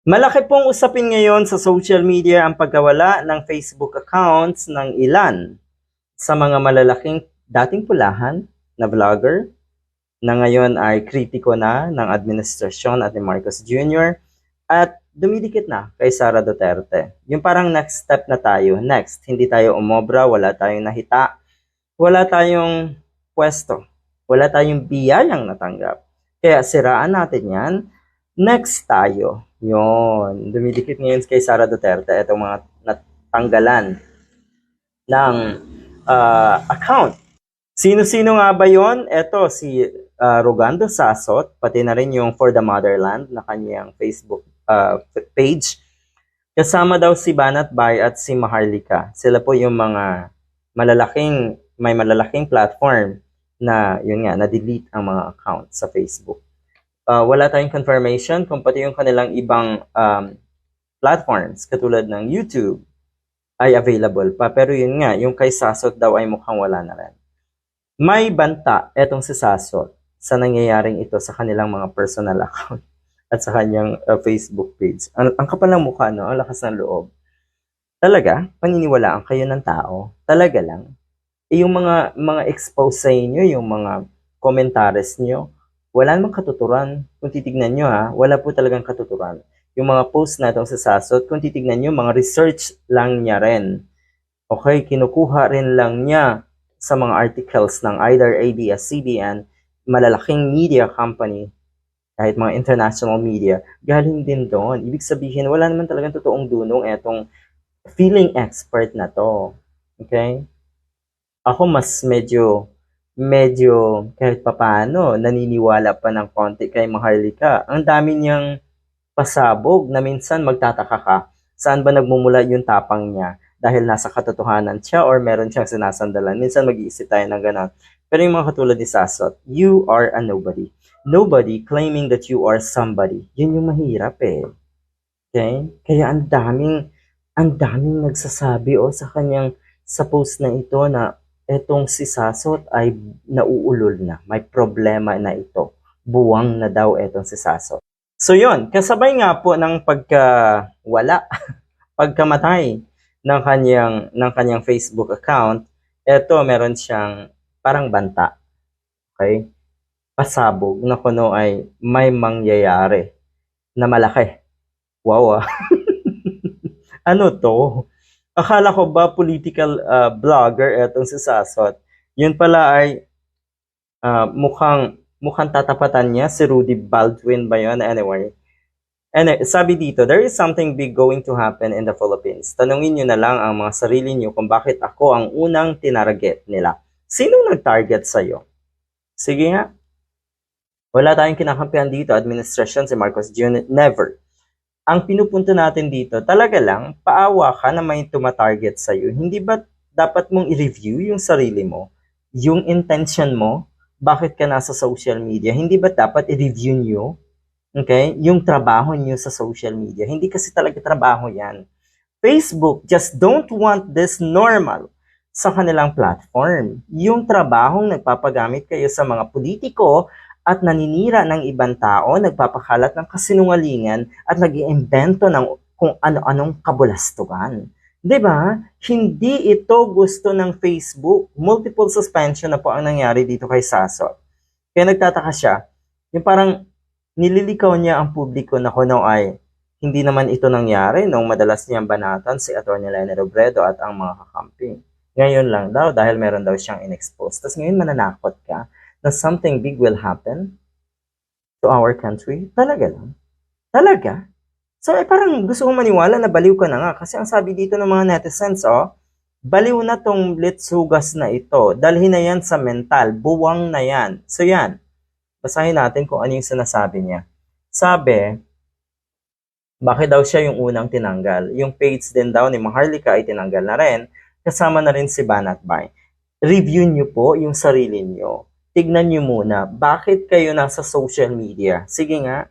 Malaki pong usapin ngayon sa social media ang pagkawala ng Facebook accounts ng ilan sa mga malalaking dating pulahan na vlogger na ngayon ay kritiko na ng administrasyon at ni Marcos Jr. at dumidikit na kay Sara Duterte. Yung parang next step na tayo. Next, hindi tayo umobra, wala tayong nahita, wala tayong pwesto, wala tayong biyayang natanggap. Kaya siraan natin yan. Next tayo. Yon, dumidikit ngayon kay Sara Duterte itong mga natanggalan ng ah, account. Sino-sino nga ba yon? Ito si ah, Rogando Sasot, pati na rin yung For the Motherland na kanyang Facebook ah, page. Kasama daw si Banat Bay at si Maharlika. Sila po yung mga malalaking, may malalaking platform na yun nga, na-delete ang mga account sa Facebook. Uh, wala tayong confirmation kung pati yung kanilang ibang um, platforms katulad ng YouTube ay available pa. Pero yun nga, yung kay Sasot daw ay mukhang wala na rin. May banta etong si Sasot sa nangyayaring ito sa kanilang mga personal account at sa kanyang uh, Facebook page. Ang, ang kapal ng mukha, no? Ang lakas ng loob. Talaga, paniniwalaan kayo ng tao. Talaga lang. Eh, yung mga mga expose sa inyo, yung mga commentaries nyo, wala namang katuturan. Kung titignan nyo ha, wala po talagang katuturan. Yung mga post na itong sa Sasot, kung titignan nyo, mga research lang niya rin. Okay, kinukuha rin lang niya sa mga articles ng either ABS-CBN, malalaking media company, kahit mga international media, galing din doon. Ibig sabihin, wala naman talagang totoong dunong etong feeling expert na to. Okay? Ako mas medyo medyo kahit papaano naniniwala pa ng konti kay Maharlika. Ang dami niyang pasabog na minsan magtataka ka saan ba nagmumula yung tapang niya dahil nasa katotohanan siya or meron siyang sinasandalan. Minsan mag-iisip tayo ng ganun. Pero yung mga katulad ni Sasot, you are a nobody. Nobody claiming that you are somebody. Yun yung mahirap eh. Okay? Kaya ang daming, ang daming nagsasabi o oh, sa kanyang sa post na ito na etong si Sasot ay nauulol na. May problema na ito. Buwang na daw etong si Sasot. So yon, kasabay nga po ng pagkawala, pagkamatay ng kanyang ng kanyang Facebook account, eto meron siyang parang banta. Okay? Pasabog na kuno ay may mangyayari na malaki. Wow ah. ano to? Akala ko ba political uh, blogger etong si Sasot? Yun pala ay uh, mukhang mukhang tatapatan niya si Rudy Baldwin ba yun? Anyway. And sabi dito, there is something big going to happen in the Philippines. Tanungin niyo na lang ang mga sarili niyo kung bakit ako ang unang tinarget nila. Sino nag-target sa'yo? Sige nga. Wala tayong kinakampihan dito, administration si Marcos Jr. Never. Ang pinupunto natin dito, talaga lang, paawa ka na may tumatarget sa'yo. Hindi ba dapat mong i-review yung sarili mo? Yung intention mo? bakit ka nasa social media, hindi ba dapat i-review nyo, okay, yung trabaho nyo sa social media? Hindi kasi talaga trabaho yan. Facebook just don't want this normal sa kanilang platform. Yung trabahong nagpapagamit kayo sa mga politiko at naninira ng ibang tao, nagpapakalat ng kasinungalingan at nag iimbento ng kung ano-anong kabulastugan. 'Di ba? Hindi ito gusto ng Facebook. Multiple suspension na po ang nangyari dito kay Sasot. Kaya nagtataka siya, yung parang nililikaw niya ang publiko na kuno ay hindi naman ito nangyari nung madalas niyang banatan si Atty. Lene Robredo at ang mga kakampi. Ngayon lang daw dahil meron daw siyang inexpose. Tapos ngayon mananakot ka na something big will happen to our country. Talaga lang. Talaga. So, eh, parang gusto kong maniwala na baliw ka na nga. Kasi ang sabi dito ng mga netizens, oh, baliw na tong litsugas na ito. Dalhin na yan sa mental. Buwang na yan. So, yan. Basahin natin kung ano yung sinasabi niya. Sabi, bakit daw siya yung unang tinanggal? Yung page din daw ni Maharlika ay tinanggal na rin. Kasama na rin si Banat Bay. Review niyo po yung sarili niyo. Tignan niyo muna, bakit kayo nasa social media? Sige nga,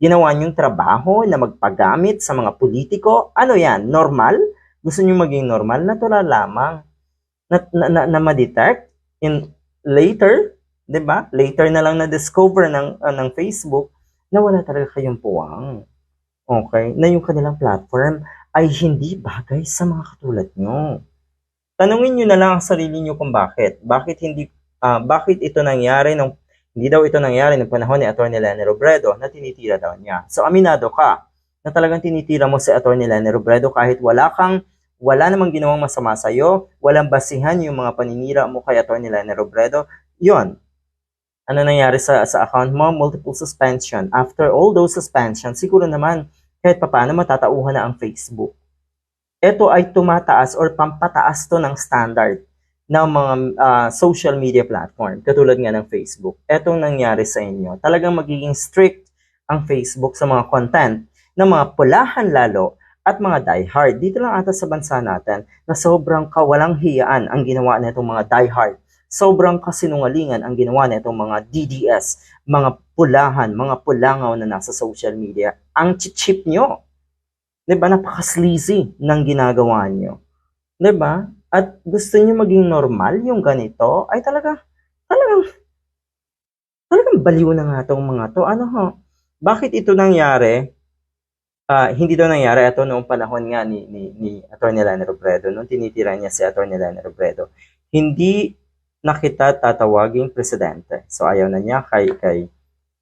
ginawa niyong trabaho na magpagamit sa mga politiko, ano yan, normal? Gusto niyo maging normal? Natural lamang na, na, na, na ma-detect in later, 'di ba? Later na lang na discover ng uh, ng Facebook na wala talaga kayong puwang. okay, na yung kanilang platform ay hindi bagay sa mga katulad nyo. Tanungin nyo na lang ang sarili nyo kung bakit. Bakit hindi ah, bakit ito nangyari nung hindi daw ito nangyari ng panahon ni Atty. Lenny Robredo na tinitira daw niya. So aminado ka na talagang tinitira mo si Atty. Lenny Robredo kahit wala kang wala namang ginawang masama sa iyo, walang basihan yung mga paninira mo kay Atty. Lenny Robredo. 'Yon. Ano nangyari sa sa account mo? Multiple suspension. After all those suspensions, siguro naman kahit papaano matatauhan na ang Facebook. Ito ay tumataas or pampataas to ng standard ng mga ah, social media platform, katulad nga ng Facebook. Etong nangyari sa inyo, talagang magiging strict ang Facebook sa mga content ng mga pulahan lalo at mga diehard. Dito lang ata sa bansa natin na sobrang kawalang hiyaan ang ginawa nitong mga diehard. Sobrang kasinungalingan ang ginawa nitong mga DDS, mga pulahan, mga pulangaw na nasa social media. Ang chip nyo. 'Di ba? Napaka-sleazy ng ginagawa nyo. 'Di ba? At gusto niyo maging normal yung ganito, ay talaga, talagang, talagang baliw na nga tong mga to. Ano ho? Bakit ito nangyari? Ah, hindi daw nangyari ito noong panahon nga ni, ni, ni Atty. Lenny Robredo, nung tinitira niya si Atty. Lenny Robredo. Hindi na kita tatawaging presidente. So ayaw na niya kay, kay,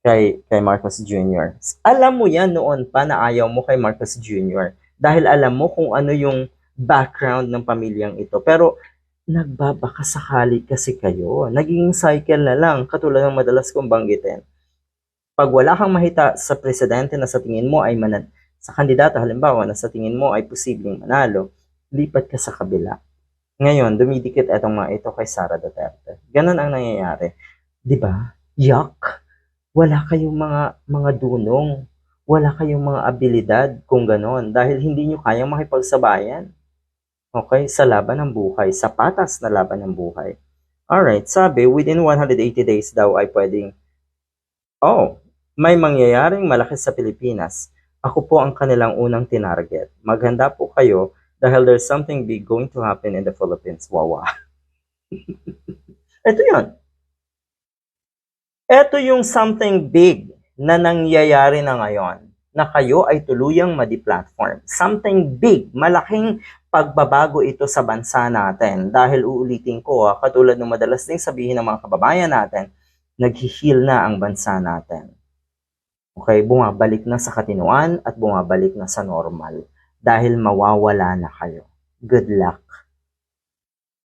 kay, kay Marcos Jr. Alam mo yan noon pa na ayaw mo kay Marcos Jr. Dahil alam mo kung ano yung background ng pamilyang ito. Pero nagbabakasakali kasi kayo. Naging cycle na lang, katulad ng madalas kong banggitin. Pag wala kang mahita sa presidente na sa tingin mo ay manan sa kandidato halimbawa na sa tingin mo ay posibleng manalo, lipat ka sa kabila. Ngayon, dumidikit etong mga ito kay Sara Duterte. Ganon ang nangyayari. 'Di ba? Yuck! Wala kayong mga mga dunong. Wala kayong mga abilidad kung ganon dahil hindi nyo kayang makipagsabayan. Okay? Sa laban ng buhay. Sa patas na laban ng buhay. Alright, sabi, within 180 days daw ay pwedeng, oh, may mangyayaring malaki sa Pilipinas. Ako po ang kanilang unang tinarget. Maghanda po kayo dahil there's something big going to happen in the Philippines. Wawa. Ito yun. Ito yung something big na nangyayari na ngayon na kayo ay tuluyang madi-platform. Something big, malaking pagbabago ito sa bansa natin. Dahil uulitin ko, ah, katulad ng madalas ding sabihin ng mga kababayan natin, naghihil na ang bansa natin. Okay, bumabalik na sa katinuan at bumabalik na sa normal dahil mawawala na kayo. Good luck.